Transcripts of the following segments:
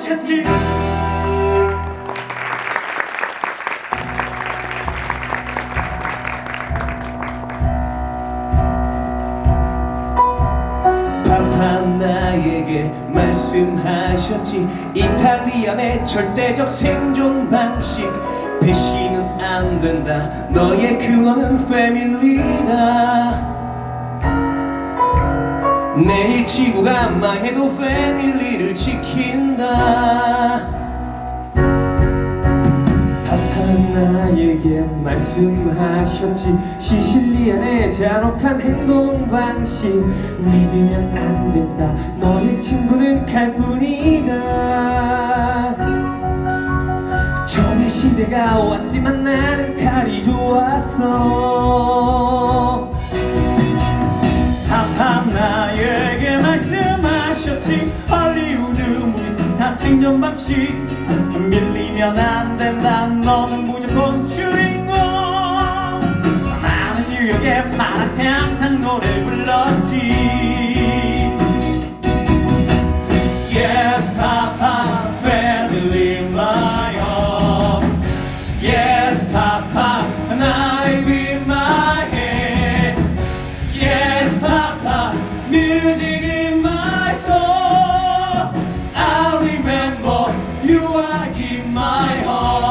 찾기 파파 나에게 말씀하셨지. 이탈리안의 절대적 생존 방식. 배신은 안 된다. 너의 근원은 패밀리다 내일 지구가 망해도 패밀리를 지킨다. 파파 나에게 말씀하셨지. 시실리안의 잔혹한 행동 방식. 믿으면 안 된다. 너의 친구는 칼뿐이다. 정의 시대가 왔지만 나는 칼이 좋았어. 파파 나 생존 방식 밀리면 안 된다. 너는 무조건 주인공 나는 뉴욕의 파란색 항상 노래 불렀지 you are in my heart.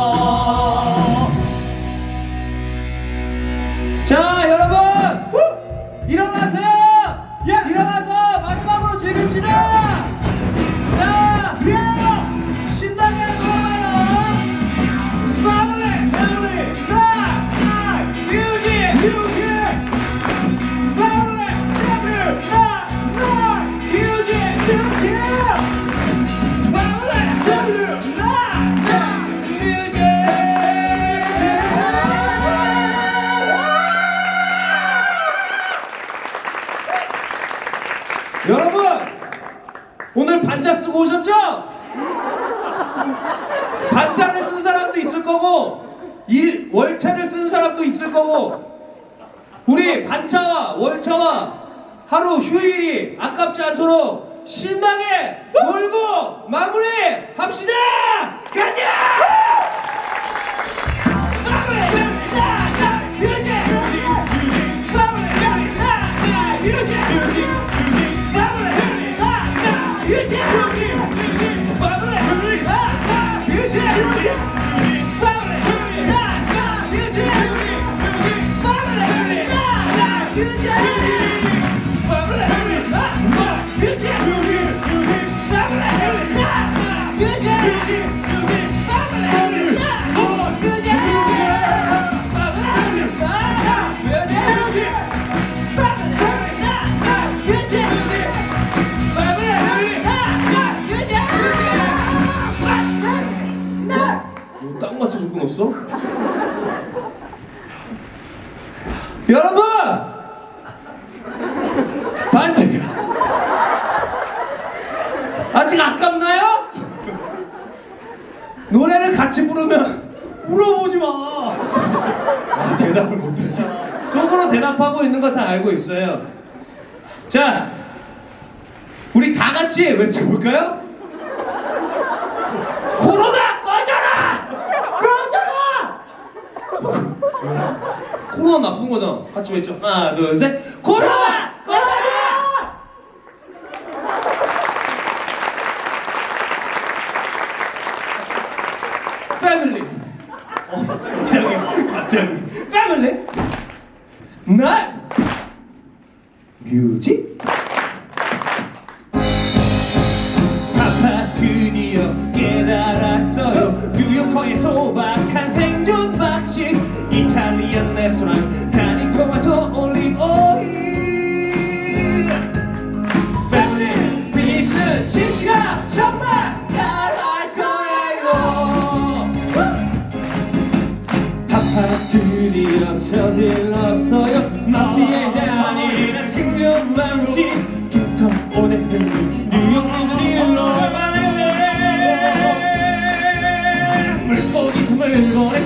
반차를 쓴 사람도 있을 거고 일 월차를 쓴 사람도 있을 거고 우리 반차와 월차와 하루 휴일이 아깝지 않도록 신나게 놀고 마무리 합시다 너딱 맞춰서 끊었어? 여러분! 반지가 아직 아깝나요? 노래를 같이 부르면 물어보지 마. 아, 대답을 못하지 속으로 대답하고 있는 거 다 알고 있어요 자 우리 다 같이 외쳐볼까요? 코로나 코로나 나쁜 거잖아. 같이 외쳐 하나 둘 셋. 코로나 꺼져라! 패밀리. 어, 갑자기 갑자기. 패밀리. 날! 뮤직? 파파 드디어 깨달았어요. 뉴요커의 소박한 생 저질렀어요. 마피아이자 아니라 생존 방식. 깁스터 오데필 뉴욕 디즈니로 물고기 물고래